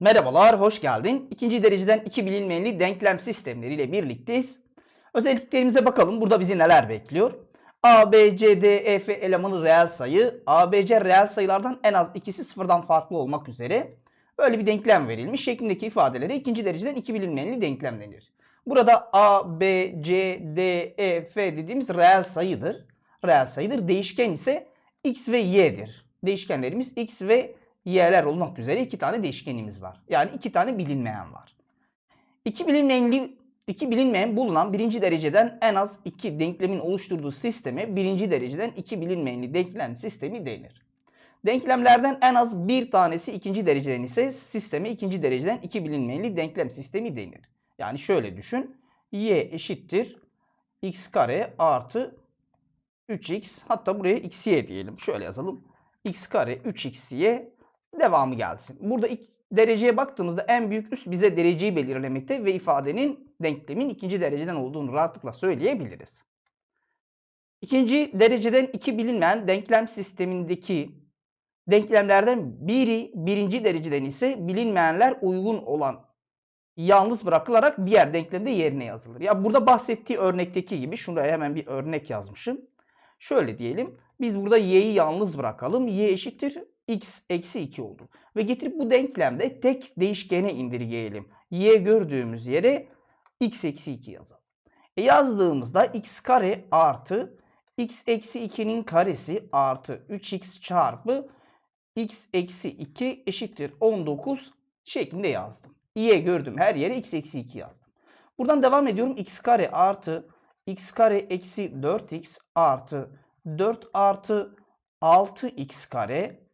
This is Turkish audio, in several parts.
Merhabalar, hoş geldin. İkinci dereceden iki bilinmeyenli denklem sistemleriyle birlikteyiz. Özelliklerimize bakalım. Burada bizi neler bekliyor? A, B, C, D, E, F elemanı reel sayı. A, B, C reel sayılardan en az ikisi sıfırdan farklı olmak üzere böyle bir denklem verilmiş. Şeklindeki ifadelere ikinci dereceden iki bilinmeyenli denklem denir. Burada A, B, C, D, E, F dediğimiz reel sayıdır. Reel sayıdır. Değişken ise X ve Y'dir. Değişkenlerimiz X ve y'ler olmak üzere iki tane değişkenimiz var. Yani iki tane bilinmeyen var. İki bilinmeyenli iki bilinmeyen bulunan birinci dereceden en az iki denklemin oluşturduğu sisteme birinci dereceden iki bilinmeyenli denklem sistemi denir. Denklemlerden en az bir tanesi ikinci dereceden ise sisteme ikinci dereceden iki bilinmeyenli denklem sistemi denir. Yani şöyle düşün. y eşittir x kare artı 3x hatta buraya xy diyelim. Şöyle yazalım. x kare 3xy devamı gelsin. Burada ilk dereceye baktığımızda en büyük üs bize dereceyi belirlemekte ve ifadenin denklemin ikinci dereceden olduğunu rahatlıkla söyleyebiliriz. İkinci dereceden iki bilinmeyen denklem sistemindeki denklemlerden biri birinci dereceden ise bilinmeyenler uygun olan yalnız bırakılarak diğer denklemde yerine yazılır. Ya burada bahsettiği örnekteki gibi şuraya hemen bir örnek yazmışım. Şöyle diyelim. Biz burada y'yi yalnız bırakalım. y eşittir x eksi 2 oldu. Ve getirip bu denklemde tek değişkene indirgeyelim. y gördüğümüz yere x eksi 2 yazalım. E yazdığımızda x kare artı x eksi 2'nin karesi artı 3x çarpı x eksi 2 eşittir 19 şeklinde yazdım. y gördüm her yere x eksi 2 yazdım. Buradan devam ediyorum. x kare artı x kare eksi 4x artı 4 artı 6x kare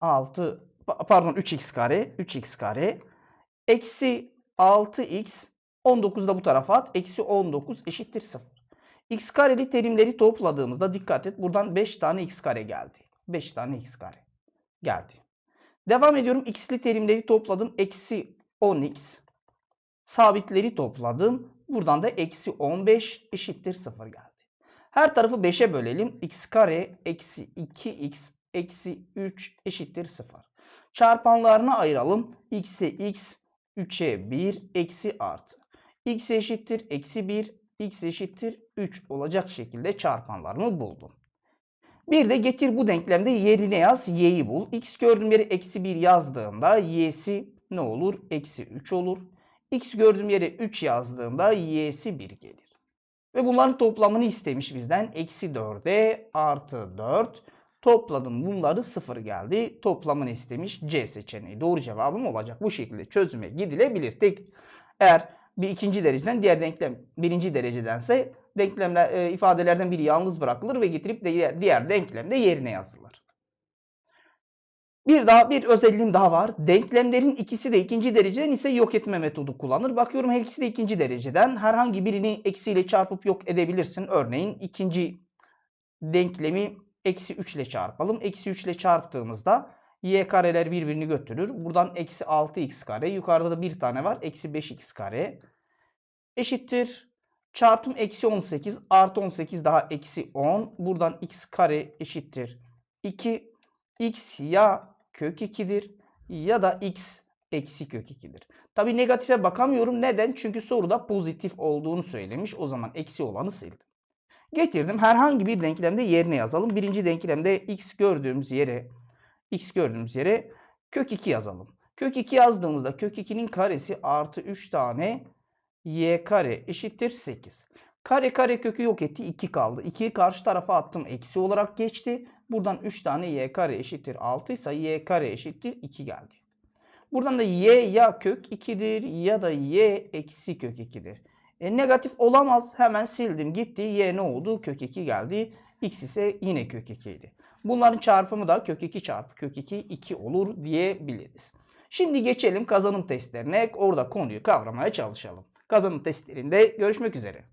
6 pardon 3x kare 3x kare eksi 6x 19 da bu tarafa at. Eksi 19 eşittir 0. x kareli terimleri topladığımızda dikkat et. Buradan 5 tane x kare geldi. 5 tane x kare geldi. Devam ediyorum. x'li terimleri topladım. Eksi 10x. Sabitleri topladım. Buradan da eksi 15 eşittir 0 geldi. Her tarafı 5'e bölelim. x kare eksi 2x eksi 3 eşittir 0. Çarpanlarına ayıralım. x'e x, 3'e 1, eksi artı. x eşittir eksi 1, x eşittir 3 olacak şekilde çarpanlarını buldum. Bir de getir bu denklemde yerine yaz, y'yi bul. x gördüğüm yere eksi 1 yazdığımda y'si ne olur? Eksi 3 olur. x gördüğüm yere 3 yazdığımda y'si 1 gelir. Ve bunların toplamını istemiş bizden. Eksi 4'e artı 4 Topladım bunları 0 geldi. Toplamını istemiş C seçeneği. Doğru cevabım olacak. Bu şekilde çözüme gidilebilir. Tek eğer bir ikinci dereceden diğer denklem birinci derecedense denklemler e, ifadelerden biri yalnız bırakılır ve getirip de diğer denklemde yerine yazılır. Bir daha bir özelliğim daha var. Denklemlerin ikisi de ikinci dereceden ise yok etme metodu kullanır. Bakıyorum her ikisi de ikinci dereceden. Herhangi birini eksiyle çarpıp yok edebilirsin. Örneğin ikinci denklemi eksi 3 ile çarpalım. Eksi 3 ile çarptığımızda y kareler birbirini götürür. Buradan eksi 6x kare. Yukarıda da bir tane var. Eksi 5x kare. Eşittir. Çarpım eksi 18 artı 18 daha eksi 10. Buradan x kare eşittir. 2 x ya kök 2'dir ya da x eksi kök 2'dir. Tabi negatife bakamıyorum. Neden? Çünkü soruda pozitif olduğunu söylemiş. O zaman eksi olanı sildim. Getirdim. Herhangi bir denklemde yerine yazalım. Birinci denklemde x gördüğümüz yere x gördüğümüz yere kök 2 yazalım. Kök 2 yazdığımızda kök 2'nin karesi artı 3 tane y kare eşittir 8. Kare kare kökü yok etti 2 kaldı. 2'yi karşı tarafa attım eksi olarak geçti. Buradan 3 tane y kare eşittir 6 ise y kare eşittir 2 geldi. Buradan da y ya kök 2'dir ya da y eksi kök 2'dir. E, negatif olamaz. Hemen sildim gitti. Y ne oldu? Kök 2 geldi. X ise yine kök 2 idi. Bunların çarpımı da kök 2 çarpı kök 2 2 olur diyebiliriz. Şimdi geçelim kazanım testlerine. Orada konuyu kavramaya çalışalım. Kazanım testlerinde görüşmek üzere.